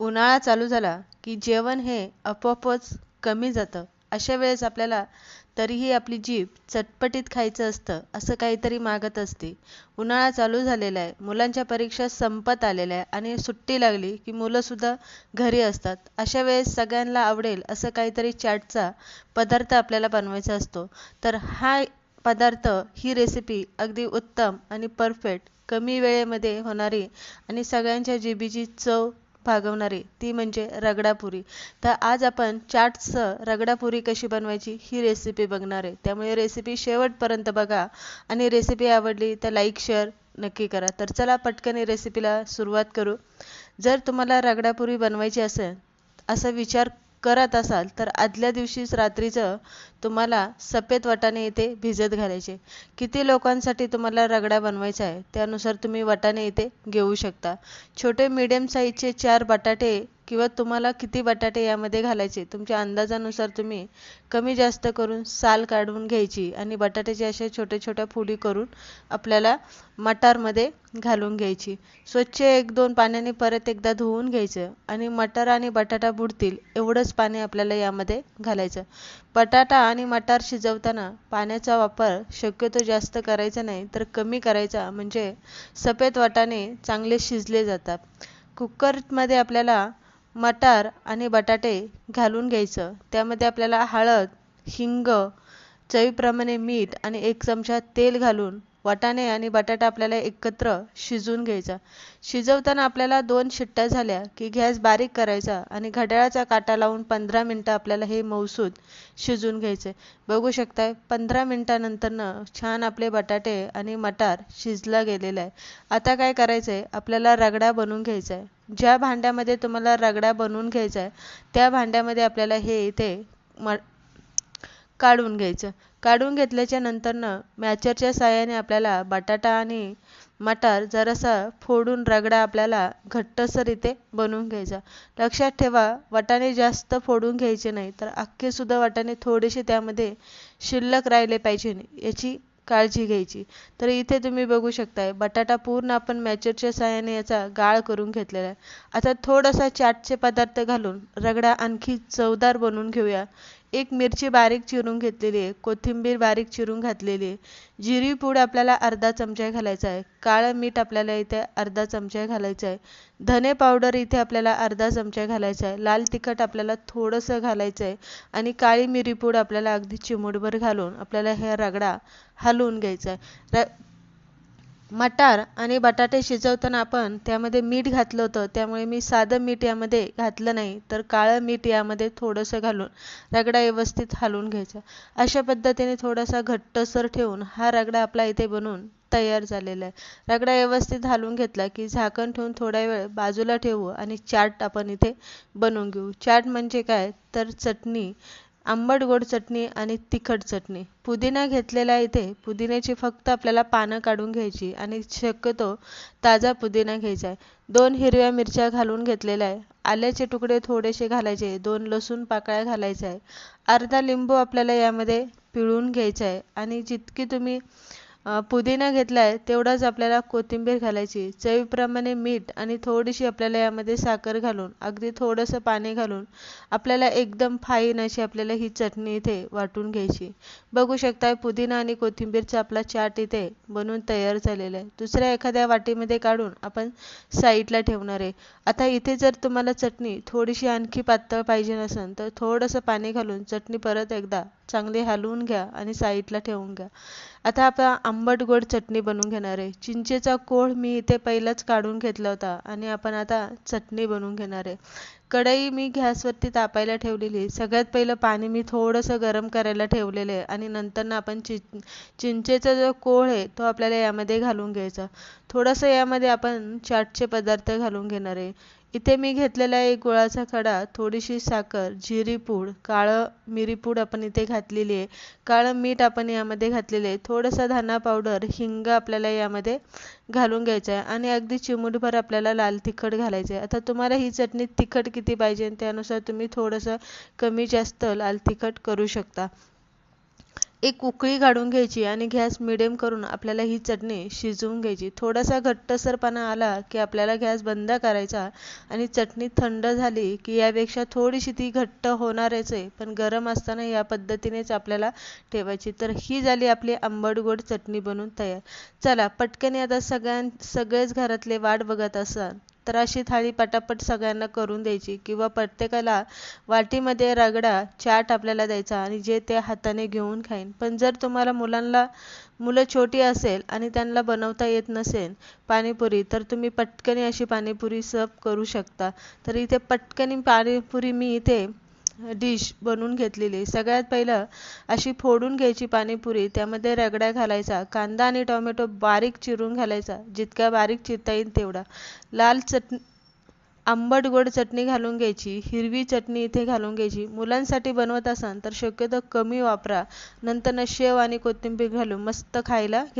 उन्हाळा चालू झाला की जेवण हे आपोआपच कमी जातं. अशा वेळेस आपल्याला तरीही आपली जीभ चटपटीत खायचं असतं असं काहीतरी मागत असते. उन्हाळा चालू झालेला आहे. मुलांच्या परीक्षा संपत आलेल्या आहे आणि सुट्टी लागली की मुलंसुद्धा घरी असतात. अशा वेळेस सगळ्यांना आवडेल असं काहीतरी चाटचा पदार्थ आपल्याला बनवायचा असतो. तर हा पदार्थ ही रेसिपी अगदी उत्तम आणि परफेक्ट कमी वेळेमध्ये होणारी आणि सगळ्यांच्या जिबीची चव भागवणारी ती म्हणजे रगडापुरी. तर आज आपण चाटचं रगडापुरी कशी बनवायची ही रेसिपी बघणार आहे. त्यामुळे रेसिपी शेवटपर्यंत बघा. आणि रेसिपी आवडली तर लाईक शेअर नक्की करा. तर चला पटकन रेसिपीला सुरुवात करू. जर तुम्हाला रगडापुरी बनवायची असेल असा विचार करत असाल तर आदल्या दिवशीच रात्रीचं तुम्हाला सफेद वाटाणे इथे भिजत घालायचे. किती लोकांसाठी तुम्हाला रगडा बनवायचा आहे त्यानुसार तुम्ही वाटाणे इथे घेऊ शकता. छोटे मीडियम साईजचे चार बटाटे किंवा तुम्हाला किती बटाटे यामध्ये घालायचे तुमच्या अंदाजानुसार तुम्ही कमी जास्त करून साल काढून घ्यायची आणि बटाट्याचे असे छोट्या छोट्या फुडी करून आपल्याला मटारमध्ये घालून घ्यायची. स्वच्छ एक दोन पाण्याने परत एकदा धुवून घ्यायचं आणि मटार आणि बटाटा बुडतील एवढंच पाणी आपल्याला यामध्ये घालायचं. बटाटा आणि मटार शिजवताना पाण्याचा वापर शक्यतो जास्त करायचा नाही तर कमी करायचा म्हणजे सफेद वाटाणे चांगले शिजले जातात. कुकरमध्ये आपल्याला मटार आणि बटाटे घालून घ्यायचं. त्यामध्ये आपल्याला हळद हिंग चवीप्रमाणे मीठ आणि एक चमचा तेल घालून वाटाणे आणि बटाटा आपल्याला एकत्र शिजवून घ्यायचा. शिजवताना आपल्याला दोन शिट्ट्या झाल्या की गॅस बारीक करायचा आणि घड्याळाचा काटा लावून पंधरा मिनटं आपल्याला हे मौसूद शिजवून घ्यायचे. बघू शकताय पंधरा मिनटानंतरनं छान आपले बटाटे आणि मटार शिजला गेलेला आहे. आता काय करायचं आहे आपल्याला रगडा बनवून घ्यायचा आहे. ज्या भांड्यामध्ये तुम्हाला रगडा बनवून घ्यायचा आहे त्या भांड्यामध्ये आपल्याला हे इथे म काढून घ्यायचं. काढून घेतल्याच्या नंतरनं मॅचरच्या साहाय्याने आपल्याला बटाटा आणि मटार जरासा फोडून रगडा आपल्याला घट्टसर इथे बनवून घ्यायचा. लक्षात ठेवा वाटाणे जास्त फोडून घ्यायचे नाही तर अख्खेसुद्धा वाटाणे थोडेसे त्यामध्ये शिल्लक राहिले पाहिजे याची काळजी घ्यायची. तर इथे तुम्ही बघू शकताय बटाटा पूर्ण आपण मॅचरच्या साहाय्याने याचा गाळ करून घेतलेला आहे. आता थोडासा चाटचे पदार्थ घालून रगडा आणखी चवदार बनवून घेऊया. एक मिरची बारीक चिरून घेतलेली आहे कोथिंबीर बारीक चिरून घातलेली आहे. जिरी पूड आपल्याला अर्धा चमचा घालायचा आहे. काळं मीठ आपल्याला इथे अर्धा चमचा घालायचं आहे. धने पावडर इथे आपल्याला अर्धा चमचा घालायचा आहे. लाल तिखट आपल्याला थोडंसं घालायचं आहे आणि काळी मिरी पूड आपल्याला अगदी चिमूटभर घालून आपल्याला हे रगडा हलवून घ्यायचा आहे. र मटार आणि बटाटे शिजवताना आपण त्यामध्ये मीठ घातलं होतं. त्यामुळे मी साधं मीठ यामध्ये घातलं नाही तर काळं मीठ यामध्ये थोडंसं घालून रगडा व्यवस्थित हलवून घ्यायचा. अशा पद्धतीने थोडासा घट्टसर ठेवून हा रगडा आपला इथे बनवून तयार झालेला आहे. रगडा व्यवस्थित हलवून घेतला की झाकण ठेवून थोडा वेळ बाजूला ठेवू आणि चाट आपण इथे बनवून घेऊ. चाट म्हणजे काय? तर चटणी. आंबट गोड चटणी आणि तिखट चटणी. पुदिना घेतलेला आहे इथे. पुदिन्याची फक्त आपल्याला पानं काढून घ्यायची आणि शक्यतो ताजा पुदिना घ्यायचा आहे. दोन हिरव्या मिरच्या घालून घेतलेल्या आहे. आल्याचे तुकडे थोडेसे घालायचे दोन लसूण पाकळ्या घालायचा आहे. अर्धा लिंबू आपल्याला यामध्ये पिळून घ्यायचा आहे. आणि जितकी तुम्ही पुदिना घेतला आहे तेवढाच आपल्याला कोथिंबीर घालायची. चवीप्रमाणे मीठ आणि थोडीशी आपल्याला यामध्ये साखर घालून अगदी थोडंसं पाणी घालून आपल्याला एकदम फाईन अशी आपल्याला ही चटणी इथे वाटून घ्यायची. बघू शकता पुदिना आणि कोथिंबीरचा आपला चाट इथे बनवून तयार झालेला आहे. दुसऱ्या एखाद्या वाटीमध्ये काढून आपण साईडला ठेवणार आहे. आता इथे जर तुम्हाला चटणी थोडीशी आणखी पातळ पाहिजे नसेल तर थोडंसं पाणी घालून चटणी परत एकदा चांगले हलवून घ्या आणि साईडला ठेवून घ्या. आता आपण आंबट गोड चटणी बनवून घेणार आहे. चिंचेचा कोळ मी इथे पहिलाच काढून घेतला होता आणि आपण आता चटणी बनवून घेणार आहे. कढई मी गॅसवरती तापायला ठेवलेली. सगळ्यात पहिलं पाणी मी थोडंसं गरम करायला ठेवलेलं आहे आणि नंतर आपण चि चिंचेचा जो कोळ आहे तो आपल्याला यामध्ये घालून घ्यायचा. थोडंसं यामध्ये आपण चाटचे पदार्थ घालून घेणार आहे. इथे मी घेतलेला एक गुळाचा खडा थोडीशी साखर जिरीपूड काळं मिरीपूड आपण इथे घातलेली आहे. काळं मीठ आपण यामध्ये घातलेले आहे. थोडंसं धना पावडर हिंग आपल्याला यामध्ये घालून घ्यायचं आहे आणि अगदी चिमूटभर आपल्याला लाल तिखट घालायचं आहे. आता तुम्हाला ही चटणी तिखट किती पाहिजे त्यानुसार तुम्ही थोडंसं कमी जास्त लाल तिखट करू शकता. एक उकळी काढून घ्यायची आणि गॅस मिडियम करून आपल्याला ही चटणी शिजवून घ्यायची. थोडासा घट्टसरपणा आला की आपल्याला गॅस बंद करायचा आणि चटणी थंड झाली की यापेक्षा थोडीशी ती घट्ट होणारच आहे. पण गरम असताना या पद्धतीनेच आपल्याला ठेवायची. तर ही झाली आपली आंबट गोड चटणी बनवून तयार. चला पटकन आता सगळ्यां सगळेच घरातले वाट बघत असाल. तर अशी थाळी पटापट सगळ्यांना करून द्यायची किंवा प्रत्येकाला वाटीमध्ये रगडा चाट आपल्याला द्यायचा आणि जे ते हाताने घेऊन खाईन. पण जर तुम्हाला मुलांना मुलं छोटी असेल आणि त्यांना बनवता येत नसेल पाणीपुरी तर तुम्ही पटकनी अशी पाणीपुरी सर्व करू शकता. तर इथे पटकनी पाणीपुरी मी इथे डिश बनवून घेतलेली सगळ्यात पहिलं अशी फोडून घ्यायची पाणीपुरी त्यामध्ये रगडा घालायचा कांदा आणि टोमॅटो बारीक चिरून घालायचा जितका बारीक चिरता येईल तेवढा. लाल चटणी आंबट गोड चटणी घालून घ्यायची हिरवी चटणी इथे घालून घ्यायची. मुलांसाठी बनवत असाल तर शक्यतो कमी वापरा नंतर शेव आणि कोथिंबीर घालून मस्त खायला घ्यायची